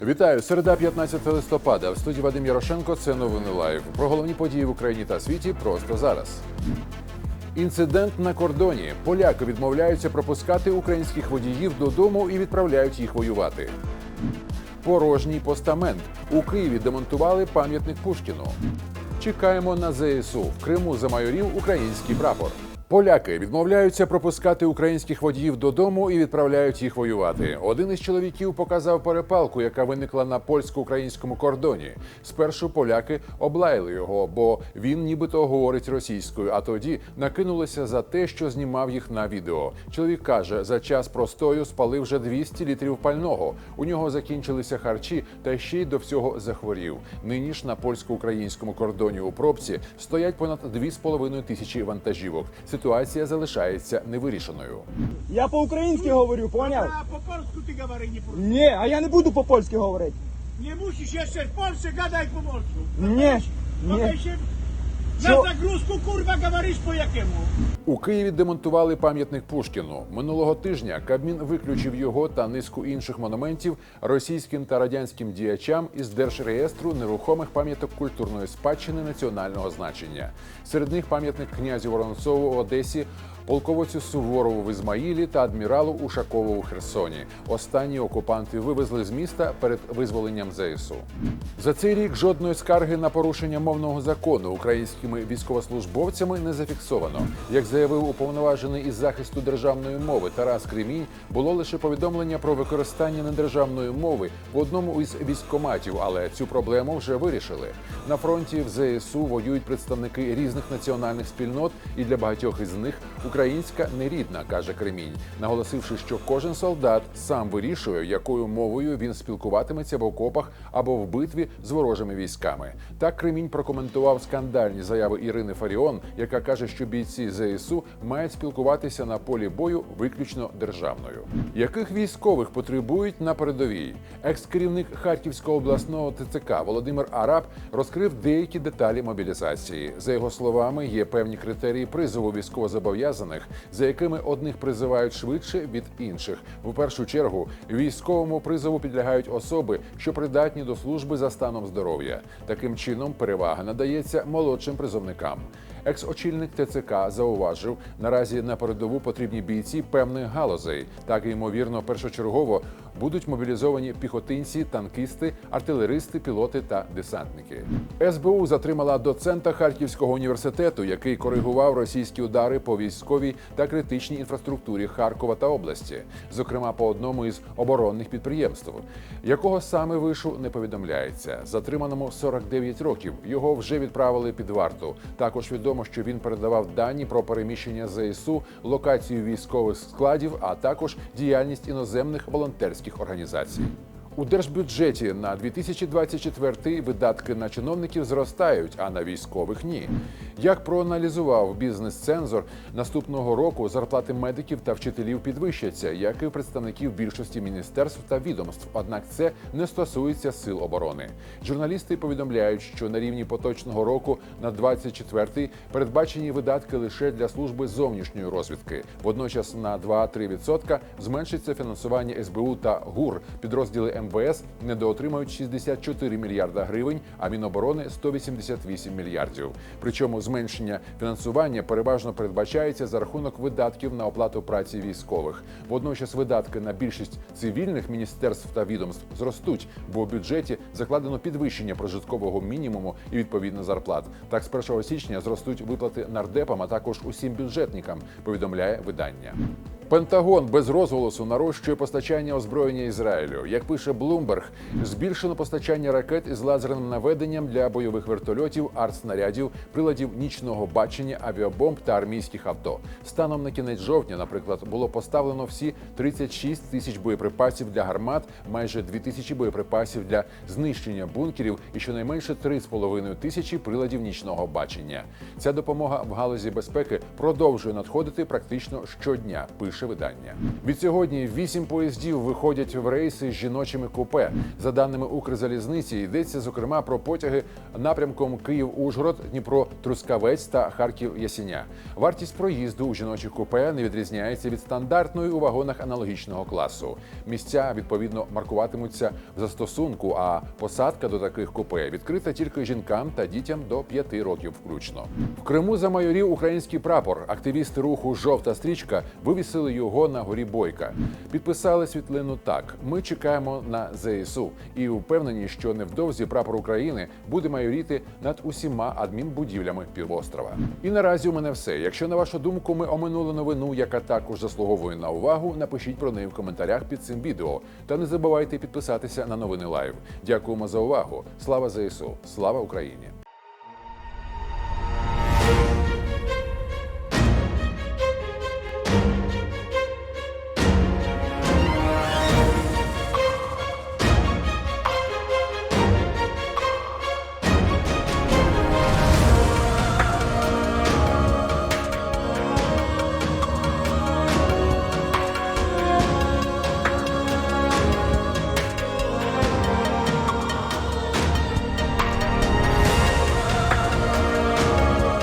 Вітаю! Середа 15 листопада. В студії Вадим Ярошенко. Це новини лайв. Про головні події в Україні та світі просто зараз. Інцидент на кордоні. Поляки відмовляються пропускати українських водіїв додому і відправляють їх воювати. Порожній постамент. У Києві демонтували пам'ятник Пушкіну. Чекаємо на ЗСУ. В Криму замайорів український прапор. Поляки відмовляються пропускати українських водіїв додому і відправляють їх воювати. Один із чоловіків показав перепалку, яка виникла на польсько-українському кордоні. Спершу поляки облаяли його, бо він нібито говорить російською. А тоді накинулися за те, що знімав їх на відео. Чоловік каже, за час простою спалив вже 200 літрів пального. У нього закінчилися харчі, та ще й до всього захворів. Нині ж на польсько-українському кордоні у пробці стоять понад 2,5 тисячі вантажівок. Ситуація залишається невирішеною. Я по-українськи говорю, поняв? А по польську ти говори nie po... Ні, а я не буду по-польськи говорити. Не мусиш ще w гадай по польську. Ні. Nie, Na zagruzku kurwa gawarysz po jakiemu? У Києві демонтували пам'ятник Пушкіну. Минулого тижня Кабмін виключив його та низку інших монументів російським та радянським діячам із держреєстру нерухомих пам'яток культурної спадщини національного значення. Серед них пам'ятник князю Воронцову в Одесі, полководцю Суворову в Ізмаїлі та адміралу Ушакову у Херсоні. Останні окупанти вивезли з міста перед визволенням ЗСУ. За цей рік жодної скарги на порушення мовного закону українськими військовослужбовцями не зафіксовано. Як заявив уповноважений із захисту державної мови Тарас Кремінь, було лише повідомлення про використання недержавної мови в одному із військкоматів, але цю проблему вже вирішили. На фронті в ЗСУ воюють представники різних національних спільнот, і для багатьох із них українська нерідна, каже Кремінь, наголосивши, що кожен солдат сам вирішує, якою мовою він спілкуватиметься в окопах або в битві з ворожими військами. Так Кремінь прокоментував скандальні заяви Ірини Фаріон, яка каже, що бійці ЗСУ мають спілкуватися на полі бою виключно державною. Яких військових потребують на передовій? Екс-керівник Харківського обласного ТЦК Володимир Араб розкрив деякі деталі мобілізації. За його словами, є певні критерії призову військовозобов'язаних, за якими одних призивають швидше від інших. В першу чергу військовому призову підлягають особи, що придатні до служби за станом здоров'я. Таким чином, перевага надається молодшим призовникам. Екс-очільник ТЦК зауважив, наразі на передову потрібні бійці певних галузей. Так ймовірно, першочергово будуть мобілізовані піхотинці, танкісти, артилеристи, пілоти та десантники. СБУ затримала доцента Харківського університету, який коригував російські удари по військовій та критичній інфраструктурі Харкова та області, зокрема по одному із оборонних підприємств. Якого саме вишу не повідомляється. Затриманому 49 років. Його вже відправили під варту. Також відомо, що він передавав дані про переміщення ЗСУ, локацію військових складів, а також діяльність іноземних волонтерських організацій. У держбюджеті на 2024 видатки на чиновників зростають, а на військових ні. Як проаналізував бізнес-цензор, наступного року зарплати медиків та вчителів підвищаться, як і представників більшості міністерств та відомств. Однак це не стосується сил оборони. Журналісти повідомляють, що на рівні поточного року на 24-й передбачені видатки лише для служби зовнішньої розвідки. Водночас на 2-3% зменшиться фінансування СБУ та ГУР. Підрозділи МВС недоотримають 64 мільярда гривень, а Міноборони 188 мільярдів. Причому зменшення фінансування переважно передбачається за рахунок видатків на оплату праці військових. Водночас видатки на більшість цивільних міністерств та відомств зростуть, бо в бюджеті закладено підвищення прожиткового мінімуму і відповідно зарплат. Так, з 1 січня зростуть виплати нардепам, а також усім бюджетникам. Повідомляє видання. Пентагон без розголосу нарощує постачання озброєння Ізраїлю. Як пише Блумберг, збільшено постачання ракет із лазерним наведенням для бойових вертольотів, артснарядів, приладів нічного бачення, авіабомб та армійських авто. Станом на кінець жовтня, наприклад, було поставлено всі 36 тисяч боєприпасів для гармат, майже 2 тисячі боєприпасів для знищення бункерів і щонайменше 3,5 тисячі приладів нічного бачення. Ця допомога в галузі безпеки продовжує надходити практично щодня. Пише пише видання. Відсьогодні вісім поїздів виходять в рейси з жіночими купе. За даними Укрзалізниці, йдеться зокрема про потяги напрямком Київ-Ужгород, Дніпро-Трускавець та Харків-Ясіня. Вартість проїзду у жіночих купе не відрізняється від стандартної у вагонах аналогічного класу. Місця відповідно маркуватимуться в застосунку, а посадка до таких купе відкрита тільки жінкам та дітям до 5 років включно. В Криму замайорів український прапор. Активісти руху Жовта стрічка вивісили його на горі Бойка. Підписали світлину так: ми чекаємо на ЗСУ і впевнені, що невдовзі прапор України буде майоріти над усіма адмінбудівлями півострова. І наразі у мене все. Якщо на вашу думку ми оминули новину, яка також заслуговує на увагу, напишіть про неї в коментарях під цим відео. Та не забувайте підписатися на новини Лайв. Дякуємо за увагу. Слава ЗСУ! Слава Україні!